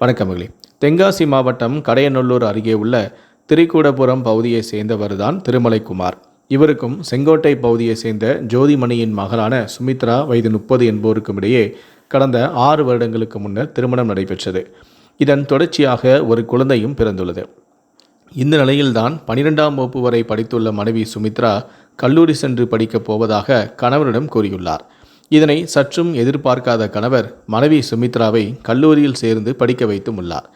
வணக்கமகளே தென்காசி மாவட்டம் கடையநல்லூர் அருகே உள்ள திரிகூடபுரம் பகுதியை சேர்ந்தவர்தான் திருமலைக்குமார். இவருக்கும் செங்கோட்டை பகுதியை சேர்ந்த ஜோதிமணியின் மகளான சுமித்ரா வயது முப்பது என்போருக்கும் இடையே கடந்த ஆறு வருடங்களுக்கு முன்னர் திருமணம் நடைபெற்றது. இதன் தொடர்ச்சியாக ஒரு குழந்தையும் பிறந்துள்ளது. இந்த நிலையில்தான் பனிரெண்டாம் வகுப்பு வரை படித்துள்ள மனைவி சுமித்ரா கல்லூரி சென்று படிக்கப் போவதாக கணவரிடம் கூறியுள்ளார். இதனை சற்றும் எதிர்பார்க்காத கணவர் மனைவி சுமித்ராவை கல்லூரியில் சேர்ந்து படிக்க வைத்தும் உள்ளார்.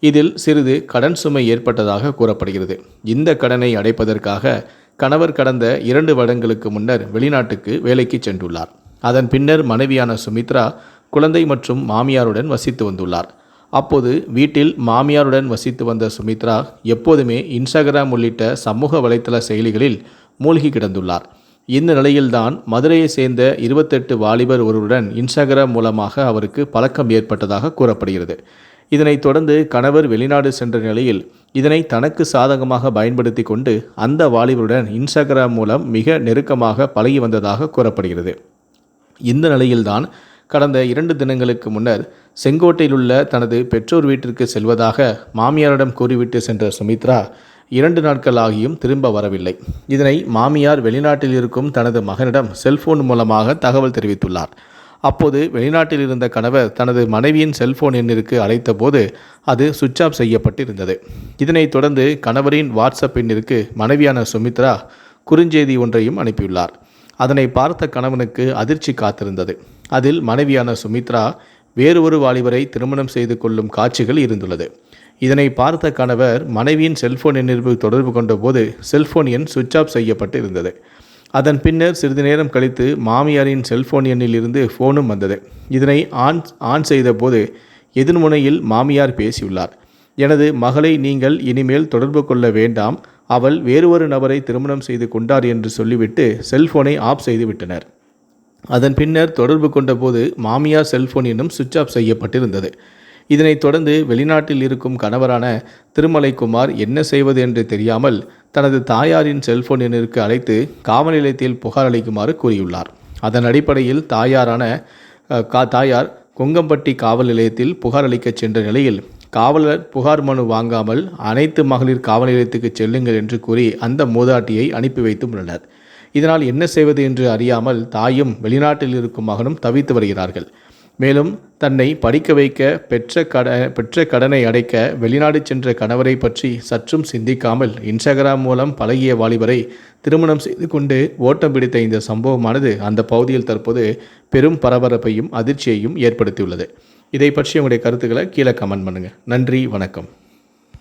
இதில் சிறிது கடன் சுமை ஏற்பட்டதாக கூறப்படுகிறது. இந்த கடனை அடைப்பதற்காக கணவர் கடந்த இரண்டு வருடங்களுக்கு முன்னர் வெளிநாட்டுக்கு வேலைக்கு சென்றுள்ளார். அதன் பின்னர் மனைவியான சுமித்ரா குழந்தை மற்றும் மாமியாருடன் வசித்து வந்துள்ளார். அப்போது வீட்டில் மாமியாருடன் வசித்து வந்த சுமித்ரா எப்போதுமே இன்ஸ்டாகிராம் உள்ளிட்ட சமூக வலைத்தள செயலிகளில் மூழ்கி கிடந்துள்ளார். இந்த நிலையில்தான் மதுரையை சேர்ந்த இருபத்தெட்டு வாலிபர் ஒருவருடன் இன்ஸ்டாகிராம் மூலமாக அவருக்கு பழக்கம் ஏற்பட்டதாக கூறப்படுகிறது. இதனைத் தொடர்ந்து கணவர் வெளிநாடு சென்ற நிலையில் இதனை தனக்கு சாதகமாக பயன்படுத்தி கொண்டு அந்த வாலிபருடன் இன்ஸ்டாகிராம் மூலம் மிக நெருக்கமாக பழகி வந்ததாக கூறப்படுகிறது. இந்த நிலையில்தான் கடந்த இரண்டு தினங்களுக்கு முன்னர் செங்கோட்டையில் உள்ள தனது பெற்றோர் வீட்டிற்கு செல்வதாக மாமியாரிடம் கூறிவிட்டு சென்ற சுமித்ரா இரண்டு நாட்கள் ஆகியும் திரும்ப வரவில்லை. இதனை மாமியார் வெளிநாட்டில் இருக்கும் தனது மகனிடம் செல்போன் மூலமாக தகவல் தெரிவித்துள்ளார். அப்போது வெளிநாட்டில் இருந்த கணவர் தனது மனைவியின் செல்போன் எண்ணிற்கு அழைத்தபோது அது சுவிட்ச் ஆஃப் செய்யப்பட்டிருந்தது. இதனைத் தொடர்ந்து கணவரின் வாட்ஸ்அப் எண்ணிற்கு மனைவியான சுமித்ரா குறுஞ்செய்தி ஒன்றையும் அனுப்பியுள்ளார். அதனை பார்த்த கணவனுக்கு அதிர்ச்சி காத்திருந்தது. அதில் மனைவியான சுமித்ரா வேறு ஒரு வாலிபரை திருமணம் செய்து கொள்ளும் காட்சிகள் இருந்துள்ளது. இதனை பார்த்த கணவர் மனைவியின் செல்போன் எண்ணிற்கு தொடர்பு கொண்டபோது செல்போன் எண் சுவிட்ச் ஆஃப் செய்யப்பட்டு இருந்தது அதன் பின்னர் சிறிது நேரம் கழித்து மாமியாரின் செல்போன் எண்ணிலிருந்து ஃபோனும் வந்தது. இதனை ஆன் ஆன் செய்தபோது எதிர்முனையில் மாமியார் பேசியுள்ளார். எனது மகளை நீங்கள் இனிமேல் தொடர்பு கொள்ள வேண்டாம். அவள் வேறு ஒரு நபரை திருமணம் செய்து கொண்டார் என்று சொல்லிவிட்டு செல்போனை ஆஃப் செய்து விட்டனர். அதன் பின்னர் தொடர்பு கொண்டபோது மாமியார் செல்போன் இன்னும் சுவிட்ச் ஆஃப் செய்யப்பட்டிருந்தது. இதனைத் தொடர்ந்து வெளிநாட்டில் இருக்கும் கணவரான திருமலைக்குமார் என்ன செய்வது என்று தெரியாமல் தனது தாயாரின் செல்போன் எண்ணிற்கு அழைத்து காவல் நிலையத்தில் புகார் அளிக்குமாறு கூறியுள்ளார். அதன் அடிப்படையில் தாயாரான கா தாயார் கொங்கம்பட்டி காவல் நிலையத்தில் புகார் அளிக்கச் சென்ற நிலையில் காவலர் புகார் மனு வாங்காமல் அனைத்து மகளிர் காவல் நிலையத்துக்கு செல்லுங்கள் என்று கூறி அந்த மூதாட்டியை அனுப்பி வைத்து உள்ளனர். இதனால் என்ன செய்வது என்று அறியாமல் தாயும் வெளிநாட்டில் இருக்கும் மகனும் தவித்து வருகிறார்கள். மேலும் தன்னை படிக்க வைக்க பெற்ற கட பெற்ற கடனை அடைக்க வெளிநாடு சென்ற கணவரை பற்றி சற்றும் சிந்திக்காமல் இன்ஸ்டாகிராம் மூலம் பழகிய வாலிபரை திருமணம் செய்து கொண்டு ஓட்டம் பிடித்த இந்த சம்பவமானது அந்த பகுதியில் தற்போது பெரும் பரபரப்பையும் அதிர்ச்சியையும் ஏற்படுத்தியுள்ளது. இதை பற்றி உங்களுடைய கருத்துக்களை கீழே கமெண்ட் பண்ணுங்கள் நன்றி வணக்கம்.